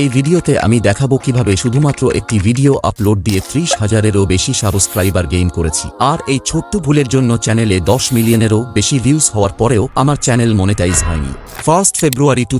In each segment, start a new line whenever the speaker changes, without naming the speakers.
এই ভিডিওতে আমি দেখাবো কীভাবে শুধুমাত্র একটি ভিডিও আপলোড দিয়ে ত্রিশ হাজারেরও বেশি সাবস্ক্রাইবার গেইন করেছি। আর এই ছোট্ট ভুলের জন্য চ্যানেলে দশ মিলিয়নেরও বেশি ভিউজ হওয়ার পরেও আমার চ্যানেল মনিটাইজ হয়নি। ফার্স্ট ফেব্রুয়ারি টু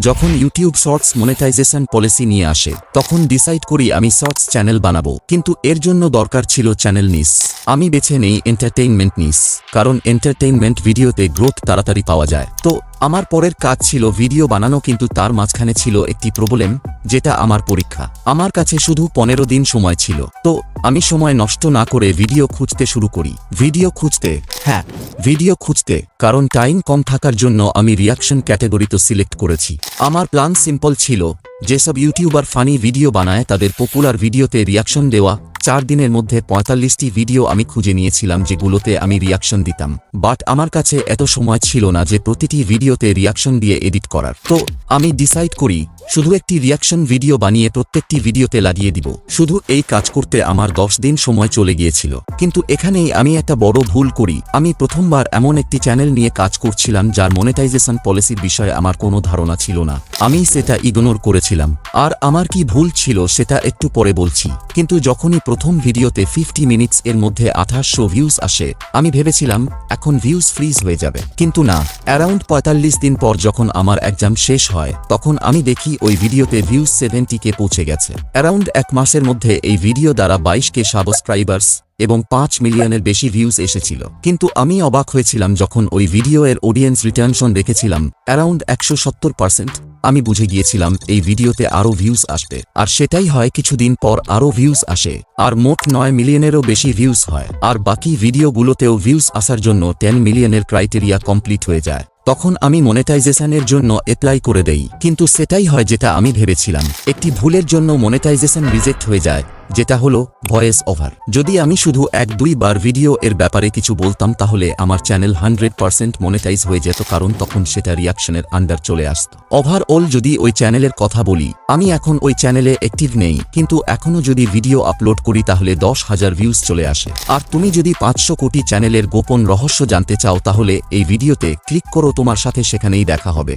যখন ইউটিউব শর্টস মনিটাইজেশন পলিসি নিয়ে আসে, তখন ডিসাইড করি আমি শর্টস চ্যানেল বানাবো। কিন্তু এর জন্য দরকার ছিল চ্যানেল নিস। আমি বেছে নেই এন্টারটেইনমেন্ট নিস, কারণ এন্টারটেইনমেন্ট ভিডিওতে গ্রোথ তাড়াতাড়ি পাওয়া যায়। তো, আমার পরের কাজ ছিল ভিডিও বানানো, কিন্তু তার মাঝখানে ছিল একটি প্রবলেম, যেটা আমার পরীক্ষা। আমার কাছে শুধু পনেরো দিন সময় ছিল। তো আমি সময় নষ্ট না করে ভিডিও খুঁজতে শুরু করি। ভিডিও খুঁজতে? হ্যাঁ ভিডিও খুঁজতে, কারণ টাইম কম থাকার জন্য আমি রিয়াকশন ক্যাটাগরিতে সিলেক্ট করেছি। আমার প্ল্যান সিম্পল ছিল, যেসব ইউটিউবার ফানি ভিডিও বানায় তাদের পপুলার ভিডিওতে রিয়াকশন দেওয়া। চার দিনের মধ্যে পঁয়তাল্লিশটি ভিডিও আমি খুঁজে নিয়েছিলাম যেগুলোতে আমি রিয়াকশন দিতাম। বাট আমার কাছে এত সময় ছিল না যে প্রতিটি ভিডিওতে রিয়াকশন দিয়ে এডিট করার। তো, আমি ডিসাইড করি শুধু একটি রিয়াকশন ভিডিও বানিয়ে প্রত্যেকটি ভিডিওতে লাগিয়ে দিব। শুধু এই কাজ করতে আমার দশ দিন সময় চলে গিয়েছিল। কিন্তু এখানেই আমি একটা বড় ভুল করি। আমি প্রথমবার এমন একটি চ্যানেল নিয়ে কাজ করছিলাম যার মনিটাইজেশন পলিসির বিষয়ে আমার কোনো ধারণা ছিল না। আমি সেটা ইগনোর করেছিলাম। আর আমার কি ভুল ছিল সেটা একটু পরে বলছি। কিন্তু যখনই প্রথম ভিডিওতে ফিফটি মিনিটস এর মধ্যে আঠাশশো ভিউজ আসে, আমি ভেবেছিলাম, এখন ভিউজ ফ্রিজ হয়ে যাবে। কিন্তু না অ্যারাউন্ড পঁয়তাল্লিশ দিন পর যখন আমার এক্সাম শেষ হয়, তখন আমি দেখি ওই ভিডিওতে ভিউজ সেভেন্টি কে পৌঁছে গেছে। অ্যারাউন্ড এক মাসের মধ্যে এই ভিডিও দ্বারা বাইশ কে সাবস্ক্রাইবার্স এবং পাঁচ মিলিয়নের বেশি ভিউজ এসেছিল। কিন্তু আমি অবাক হয়েছিলাম যখন ওই ভিডিও এর অডিয়েন্স রিটার্নশন দেখেছিলাম, অ্যারাউন্ড একশো সত্তর পার্সেন্ট। আমি বুঝে গিয়েছিলাম এই ভিডিওতে আরও ভিউজ আসবে। আর সেটাই হয় কিছুদিন পর আরও ভিউজ আসে। আর মোট নয় মিলিয়নেরও বেশি ভিউজ হয়। আর বাকি ভিডিওগুলোতেও ভিউজ আসার জন্য টেন মিলিয়নের ক্রাইটেরিয়া কমপ্লিট হয়ে যায়। তখন আমি মনিটাইজেশনের জন্য অ্যাপ্লাই করে দেই। কিন্তু সেটাই হয় যেটা আমি ভেবেছিলাম। একটি ভুলের জন্য মনেটাইজেশন রিজেক্ট হয়ে যায়। যেটা হলো ভয়েস ওভার। যদি আমি শুধু এক দুই বার ভিডিও এর ব্যাপারে কিছু বলতাম, তাহলে আমার চ্যানেল হান্ড্রেড পার্সেন্ট মনিটাইজ হয়ে যেত, কারণ তখন সেটা রিয়াকশনের আন্ডার চলে আসত। ওভারঅল যদি ওই চ্যানেলের কথা বলি, আমি এখন ওই চ্যানেলে অ্যাক্টিভ নেই, কিন্তু এখনও যদি ভিডিও আপলোড করি, তাহলে দশ হাজার ভিউজ চলে আসে। আর তুমি যদি পাঁচশো কোটি চ্যানেলের গোপন রহস্য জানতে চাও, তাহলে এই ভিডিওতে ক্লিক করো, তোমার সাথে সেখানেই দেখা হবে।